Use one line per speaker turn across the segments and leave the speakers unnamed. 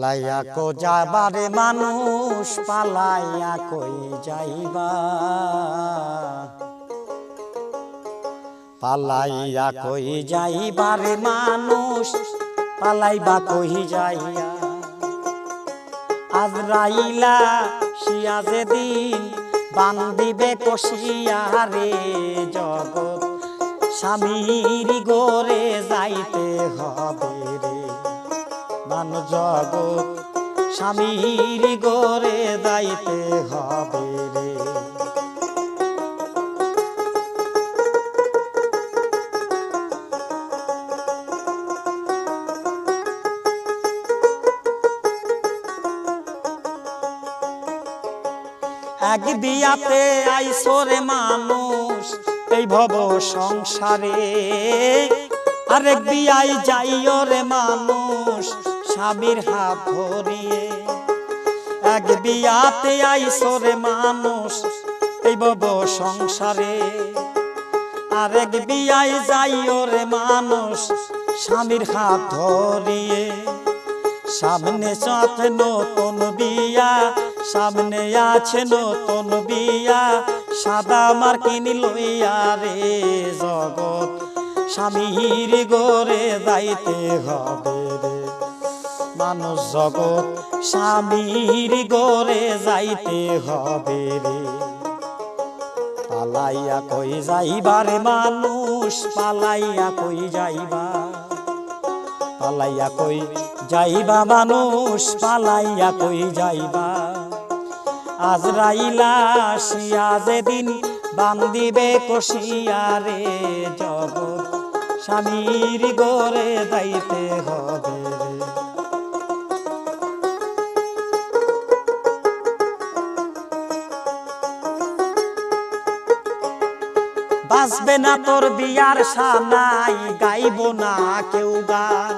পালাইয়া কো যাবারে মানুষ, পালাইয়া কই যাইবা? পালাইয়া কই যাইবারে মানুষ, পালাইবা কই যাইয়া? আজরাইলা শিয়া যেদিন, বান্দিবে কষিয়া রে জগৎ স্বামীর গোরে যাইতে হবে রে। মানুষ জগৎ। স্বামীর গোরে যাইতে হবে রে। এক বিয়াতে আইসরে মানুষ, এই ভব সংসারে। আরেক বিয়াই যাইও রে মানুষ স্বামীর হাত ধরিয়ে এক বিয়াতে আইসরে মানুষ, এই ভব সংসারে। আরেক বিয়াই যাইও রে মানুষ, স্বামীর হাত ধরিয়ে। সামনে সাথে নতুন বিয়া, সামনে আছে নতুন বিয়া, সাদা মার কিনি লইয়া রে জগৎ। স্বামীর গোরে যাইতে হবে। মানুষ জগৎ, স্বামীর গোরে যাইতে হবে রে। পালাইয়া কই যাইবারে মানুষ, পালাইয়া কই যাইবা? পালাইয়া কই যাইবা মানুষ, পালাইয়া কই যাইবা? আজরাইলা শিয়া যেদিন বান্দিবে কষিয়া রে জগৎ, স্বামীর গোরে যাইতে হবে। বাঁচবে না তোর বিয়ার সানাই, গাইব না কেউ গান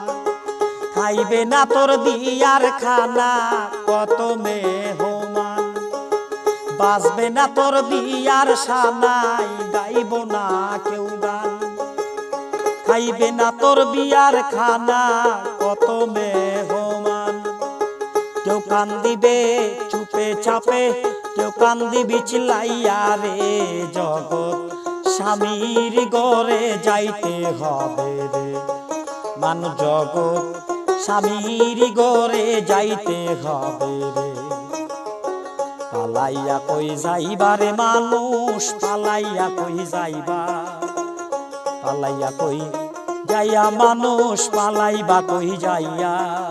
খাইবে না তোর বিয়ার খানা কত মেহমান বাঁচবে না তোর বিয়ার সানাই, গাইব না কেউ গান খাইবে না তোর বিয়ার খানা কত মেহমান কেউ কান দিবে চুপে চাপে, কেউ কান দিবি রে জগৎ। স্বামীর গড়ে যাইতে হবে রে। মানুষ জগৎ স্বামীর গড়ে যাইতে হবে রে। পালাইয়া কই যাইবারে মানুষ, পালাইয়া কই যাইবা? পালাইয়া কই যাইয়া মানুষ, পালাইবা কই যাইয়া?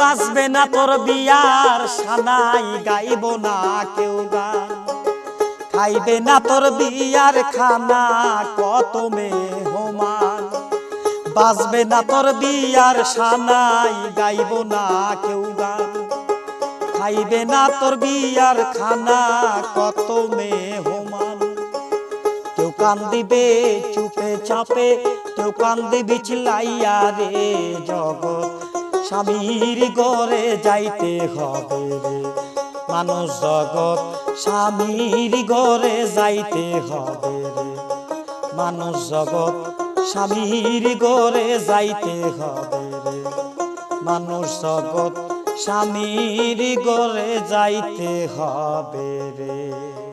বাঁচবে না তোর বিয়ার সানাই, গাইব না কেউ গান খাইবে না তোর বিয়ার খানা, কত মেহমান। বাঁচবে না তোর বিয়ার সানাই, গাইব না কেউ গান খাইবে না তোর বিয়ার খানা, কত মেহমান। কেউ কান দিবে চুপে চাপে, কেউ কান দিবি চিল্লাইয়া রে জগৎ। স্বামীর গড়ে যাইতে হবে রে। মানুষ জগৎ স্বামীর গড়ে যাইতে হবে রে। মানুষ জগৎ স্বামীর গড়ে যাইতে হবে রে। মানুষ জগৎ স্বামীর গড়ে যাইতে হবে রে।